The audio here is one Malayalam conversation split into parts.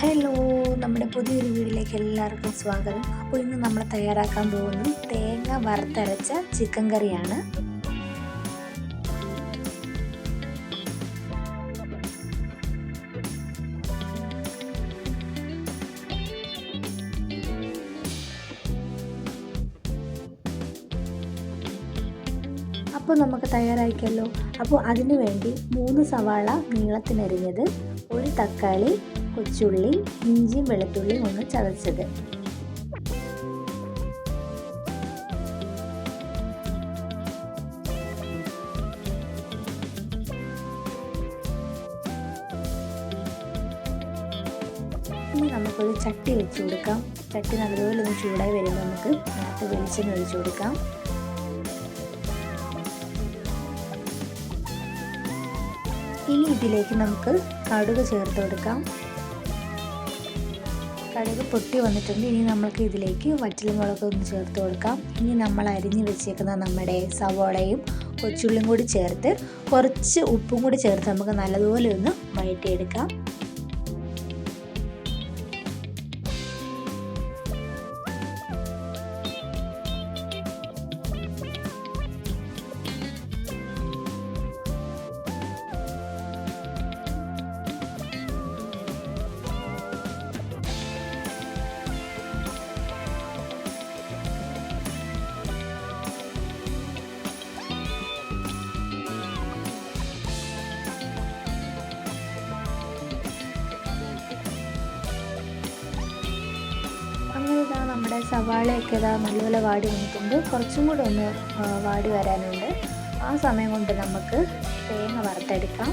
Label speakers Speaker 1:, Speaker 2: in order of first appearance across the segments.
Speaker 1: ഹലോ നമ്മുടെ പുതിയൊരു വീഡിയോയിലേക്ക് എല്ലാവർക്കും സ്വാഗതം. അപ്പോൾ ഇന്ന് നമ്മൾ തയ്യാറാക്കാൻ പോകുന്നത് തേങ്ങ വറുത്തരച്ച ചിക്കൻ കറിയാണ്. അപ്പോൾ നമുക്ക് തയ്യാറാക്കിയല്ലോ. അപ്പോൾ അതിനു വേണ്ടി മൂന്ന് സവാള നീളത്തിനരിഞ്ഞത് ഒരു തക്കാളി കൊച്ചുള്ളി ഇഞ്ചിയും വെളുത്തുള്ളിയും ഒന്ന് ചതച്ചത്. നമുക്കൊരു ചട്ടി വെച്ച് കൊടുക്കാം. ചട്ടി നല്ലതുപോലെ ഒന്ന് ചൂടായി വരുമ്പോൾ നമുക്ക് അതിനകത്ത് വെളിച്ചെണ്ണ ഒഴിച്ചു കൊടുക്കാം. ഇനി ഇതിലേക്ക് നമുക്ക് കടുക് ചേർത്ത് കൊടുക്കാം. കടുക് പൊട്ടി വന്നിട്ടുണ്ട്. ഇനി നമ്മൾക്ക് ഇതിലേക്ക് വറ്റൽമുളക് ഒന്ന് ചേർത്ത് കൊടുക്കാം. ഇനി നമ്മൾ അരിഞ്ഞ് വെച്ചേക്കുന്ന നമ്മുടെ സവോളയും കൊച്ചുള്ളിയും കൂടി ചേർത്ത് കുറച്ച് ഉപ്പും കൂടി ചേർത്ത് നമുക്ക് നല്ലതുപോലെ ഒന്ന് വഴറ്റിയെടുക്കാം. നമ്മുടെ സവാളയൊക്കെ ഇതാ നല്ലപോലെ വാടി വന്നിട്ടുണ്ട്. കുറച്ചും കൂടെ ഒന്ന് വാടി വരാനുണ്ട്. ആ സമയം കൊണ്ട് നമുക്ക് തേങ്ങ വറുത്തെടുക്കാം.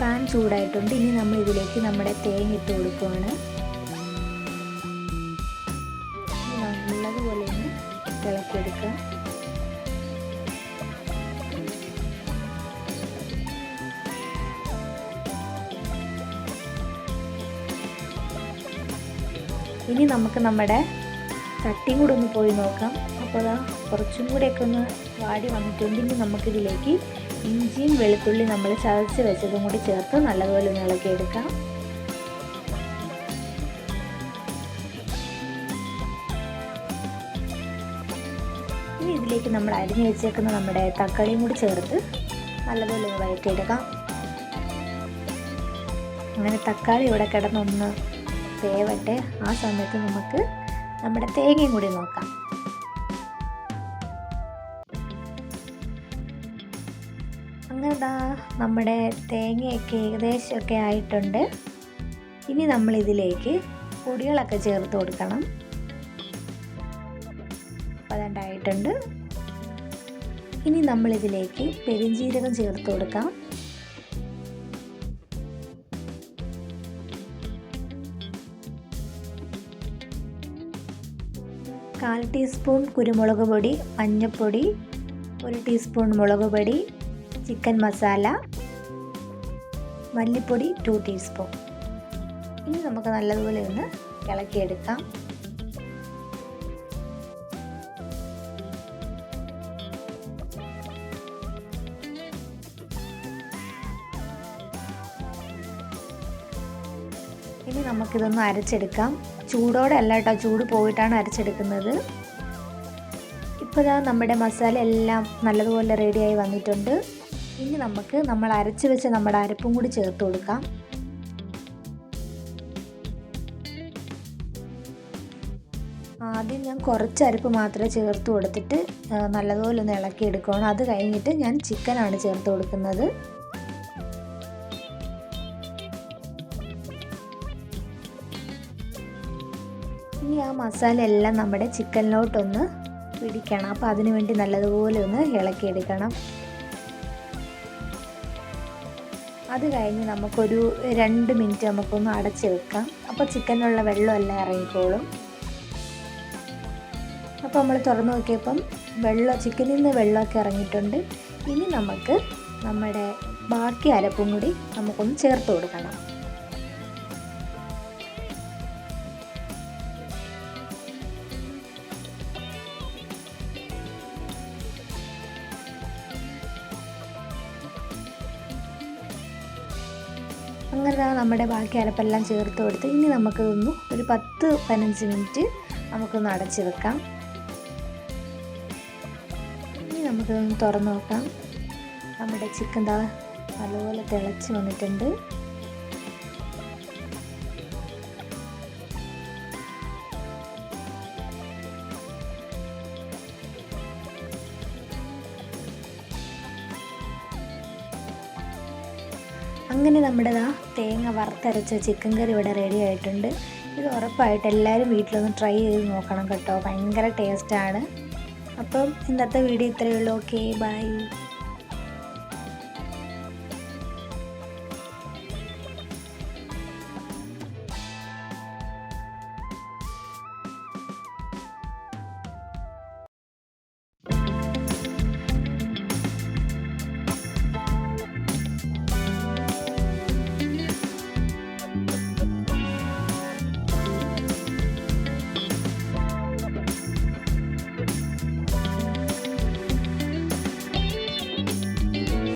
Speaker 1: പാൻ ചൂടായിട്ടുണ്ട്. ഇനി നമ്മൾ ഇതിലേക്ക് നമ്മുടെ തേങ്ങ ഇട്ട് കൊടുക്കുവാണ്. നല്ലതുപോലെ ഒന്ന് ഇളക്കിയെടുക്കാം ഇനി നമുക്ക് നമ്മുടെ ചട്ടിയും കൂടെ ഒന്ന് പോയി നോക്കാം. അപ്പോൾ അതാ കുറച്ചും കൂടെയൊക്കെ ഒന്ന് വാടി വന്നിട്ടുണ്ട്. ഇനി നമുക്കിതിലേക്ക് ഇഞ്ചിയും വെളുത്തുള്ളി നമ്മൾ ചതച്ച് വെച്ചതും കൂടി ചേർത്ത് നല്ലതുപോലെ ഒന്ന് ഇളക്കിയെടുക്കാം ഇനി ഇതിലേക്ക് നമ്മൾ അരിഞ്ഞു വെച്ചേക്കുന്ന നമ്മുടെ തക്കാളിയും കൂടി ചേർത്ത് നല്ലതുപോലെ ഒന്ന് വഴറ്റിയെടുക്കാം. അങ്ങനെ തക്കാളി ഇവിടെ കിടന്നൊന്ന് വേവട്ടെ ആ സമയത്ത് നമുക്ക് നമ്മുടെ തേങ്ങയും കൂടി നോക്കാം. അങ്ങനെ നമ്മുടെ തേങ്ങയൊക്കെ ഏകദേശമൊക്കെ ആയിട്ടുണ്ട്. ഇനി നമ്മൾ ഇതിലേക്ക് പൊടികളൊക്കെ ചേർത്ത് കൊടുക്കണം. അപ്പം ആയിട്ടുണ്ട്. ഇനി നമ്മളിതിലേക്ക് പെരിഞ്ജീരകം ചേർത്ത് കൊടുക്കാം. കാൽ ടീസ്പൂൺ കുരുമുളക് പൊടി മഞ്ഞൾപ്പൊടി ഒരു ടീസ്പൂൺ മുളക് പൊടി ചിക്കൻ മസാല മല്ലിപ്പൊടി ടു ടീസ്പൂൺ ഇനി നമുക്ക് നല്ലതുപോലെ ഒന്ന് ഇളക്കിയെടുക്കാം. ഇനി നമുക്കിതൊന്ന് അരച്ചെടുക്കാം. ചൂടോടെ അല്ല കേട്ടോ ചൂട് പോയിട്ടാണ് അരച്ചെടുക്കുന്നത്. ഇപ്പോൾ ഇതാ നമ്മുടെ മസാല എല്ലാം നല്ലതുപോലെ റെഡിയായി വന്നിട്ടുണ്ട്. ഇനി നമുക്ക് നമ്മൾ അരച്ച് വെച്ച നമ്മുടെ അരപ്പും കൂടി ചേർത്ത് കൊടുക്കാം. ആദ്യം ഞാൻ കുറച്ച് അരപ്പ് മാത്രമേ ചേർത്ത് കൊടുത്തിട്ട് നല്ലതുപോലെ ഒന്ന് ഇളക്കി എടുക്കുകയാണ് അത് കഴിഞ്ഞിട്ട് ഞാൻ ചിക്കനാണ് ചേർത്ത് കൊടുക്കുന്നത്. ഇനി ആ മസാല എല്ലാം നമ്മുടെ ചിക്കനിലോട്ടൊന്ന് പിടിക്കണം. അപ്പോൾ അതിനു വേണ്ടി നല്ലതുപോലെ ഒന്ന് ഇളക്കിയെടുക്കണം. അത് കഴിഞ്ഞ് നമുക്കൊരു രണ്ട് മിനിറ്റ് നമുക്കൊന്ന് അടച്ച് വെക്കാം. അപ്പോൾ ചിക്കനിലുള്ള വെള്ളമെല്ലാം ഇറങ്ങിക്കോളും. അപ്പോൾ നമ്മൾ തുറന്ന് നോക്കിയപ്പം വെള്ളം ചിക്കനിൽ നിന്ന് വെള്ളമൊക്കെ ഇറങ്ങിയിട്ടുണ്ട്. ഇനി നമുക്ക് നമ്മുടെ ബാക്കി അരപ്പും കൂടി നമുക്കൊന്ന് ചേർത്ത് കൊടുക്കണം. അങ്ങനെ നമ്മുടെ ബാക്കി അരപ്പെല്ലാം ചേർത്ത് കൊടുത്ത് ഇനി നമുക്കിതൊന്ന് ഒരു പത്ത് പതിനഞ്ച് മിനിറ്റ് നമുക്കൊന്ന് അടച്ച് വെക്കാം. ഇനി നമുക്കിതൊന്ന് തുറന്ന് നോക്കാം. നമ്മുടെ ചിക്കൻ താ നല്ലപോലെ തിളച്ച് വന്നിട്ടുണ്ട്. അങ്ങനെ നമ്മുടെ ആ തേങ്ങ വറുത്തരച്ച ചിക്കൻ കറി ഇവിടെ റെഡി ആയിട്ടുണ്ട്. ഇത് ഉറപ്പായിട്ട് എല്ലാവരും വീട്ടിലൊന്ന് ട്രൈ ചെയ്ത് നോക്കണം കേട്ടോ. ഭയങ്കര ടേസ്റ്റാണ് അപ്പം ഇന്നത്തെ വീഡിയോ ഇത്രയേ ഉള്ളൂ. Okay bye